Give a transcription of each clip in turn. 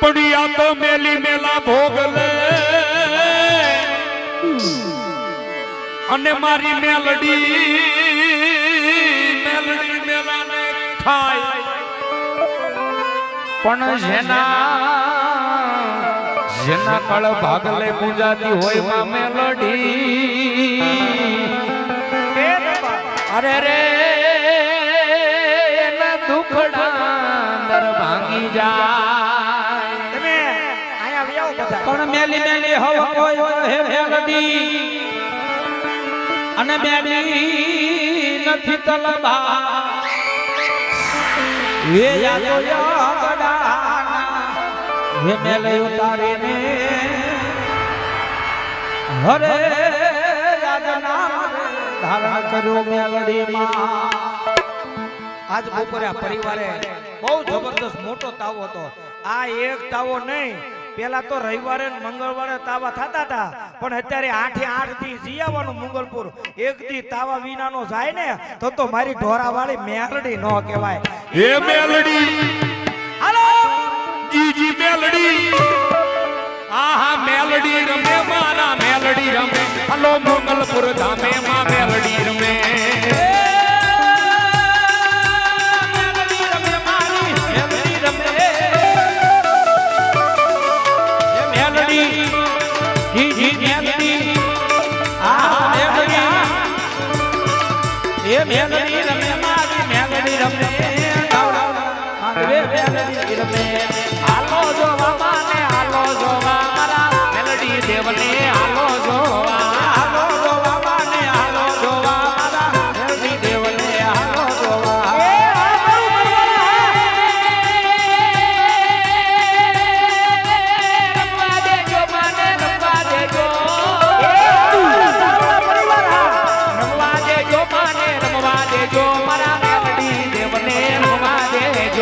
પડિયા તો મેલી મેલા ભોગ લે અને મારી મેલડી મેલડી મેલાને ખાય. પણ જેના જેના કળ ભાગલે પૂજાતી હોયમાં મેલડી. અરે રે, એના દુખડા અંદર ભાંગી જાય. પણ મેલી મેલી હવ કોઈ હે મેલડી? અને મેલી નથી તલબા. વે યાદો યાગડાના હે મેલે ઉતારીને. હરે યાદ નામ ધારણ કર્યો મેલડીમાં. આજ બપોરે પરિવારે બહુ જબરદસ્ત મોટો તાવો હતો. આ એક તાવો નહીં પેલા તો રવિવારે મંગળવારે તાવા થતા હતા પણ અત્યારે આઠે આઠથી આવવાનું મંગલપુર. એક થી તાવા વિનાનો જાય ને તો તો મારી ઢોરા વાળી મેલડી ન કહેવાય. એ મેલડી! હાલો! જીજી મેલડી! આહા મેલડી રમે મારા મેલડી રમે. હાલો મંગલપુર ધામે માં મેલડી રમે. એ મેલડી રમે, મારી મેલડી રમે રે મેલડી રમે. માને, હાલો જોવા મારા. મેલડી દેવને આલો જોવા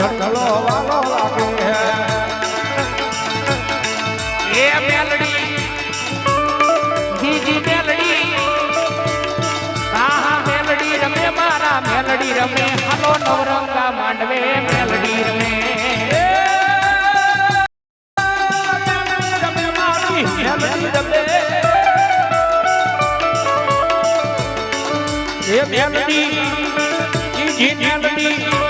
ધડકલો વાલો લાગે એ મેલડી જીજી મેલડી આહા મેલડી રમે મારા મેલડી રમે હાલો નવરંગા માંડવે મેલડી રમે. મેલડી રમે એ મેલડી જી મેલડી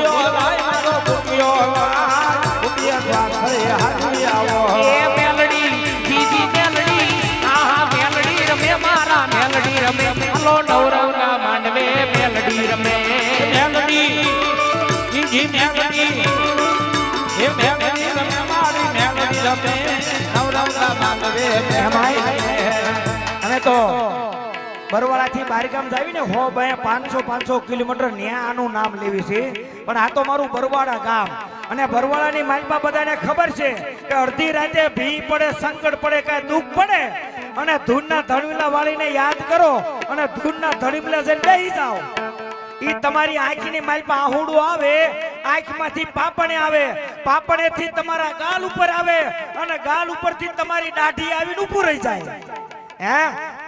નવરંગા માંડવે મેલડી રમે. મેલડી જી મેલડી હે મેલડી રમે મારી મેલડી રમે. નવરંગા માંગવે મહેમાઈ અને તો બરવાળાથી બારગામ જાવી ને હો બે પાંચસો પાંચસો કિલોમીટર ન્યા આનું નામ લેવી છે. પણ આ તો મારું બરવાડા ગામ. અને બરવાળાની માલપા બધાને ખબર છે કે અડધી રાતે ભી પડે સંકટ પડે કાંઈ દુઃખ પડે? અને ધૂનના ધણીલા વાળીને યાદ કરો અને ધૂનના ધણીલા જઈને બેસી જાઓ. ઈ તમારી આંખની માલપા આહુડું આવે, આંખમાંથી પાપણે આવે, પાપણેથી તમારા ગાલ ઉપર આવે અને ગાલ ઉપરથી તમારી દાઢી આવીને ઊભું રહી જાય. હે?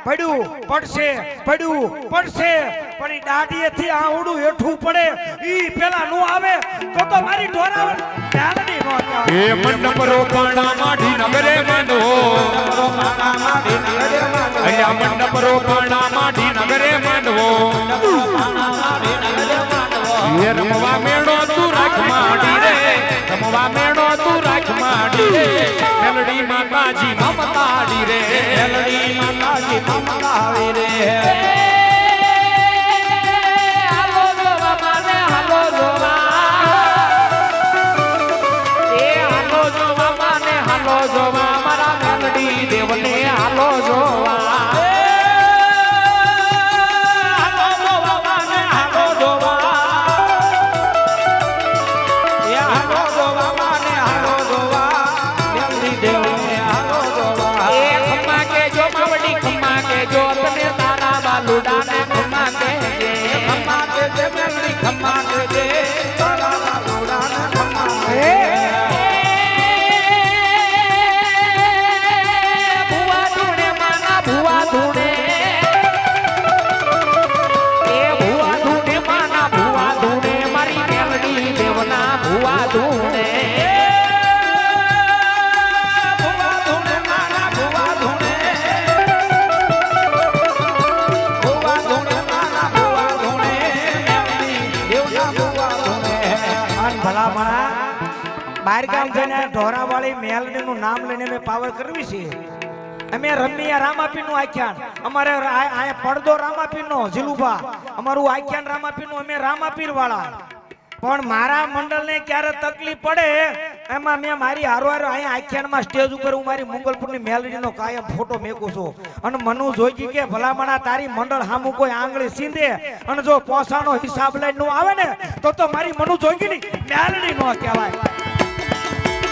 પડ્યું, પડશે પડ્યું, પડશે. પણ ઈ દાઢીએથી આહુડું હેઠું પડે, ઈ પેલા નો આવે. તો તો મારી ઢોરાવર ઢાલડી નો એ મંડપ રોપાણા માઢી નગરે માંડો અહીંયા મંડપ રોપાણા માઢી નગરે માંડવો. એ રમવા મેળો તું રાખ માડી રે. રમવા મેળો તું રાખ માડી રે. મેલડી માતાજી મમતાડી રે. મેલડી માતાજી મમતાડી રે. હાલો જોવા મારા નાનડી દેવને હાલો જોવા. બહાર ગામ જઈને ઢોરાવાળી મેલડી નું નામ લઈને અમે પાવર કરવી છે. અમે રમ્યા રામાપી નું આખ્યાન. અમારે આયા પડદો રામાપી નો જીલુભા અમારું આખ્યાન રામાપી નું અમે રામાપીર વાળા પણ મારા મંડળ ને ક્યારે તકલીફ પડે એમાં મેં મારી હારો અહીંયા આખ્યાનમાં સ્ટેજ ઉપર હું મારી મંગલપુરની મેલડીનો કાયમ ફોટો મેકું છું. અને મનુ જોઈ કે ભલામણા તારી મંડળ હામુ કોઈ આંગળી સીંધે? અને જો પોસાનો હિસાબ લઈને આવે ને તો તો મારી મનુ જોઈ ગઈ ની મેલડી નો કહેવાય.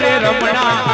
રે રમણા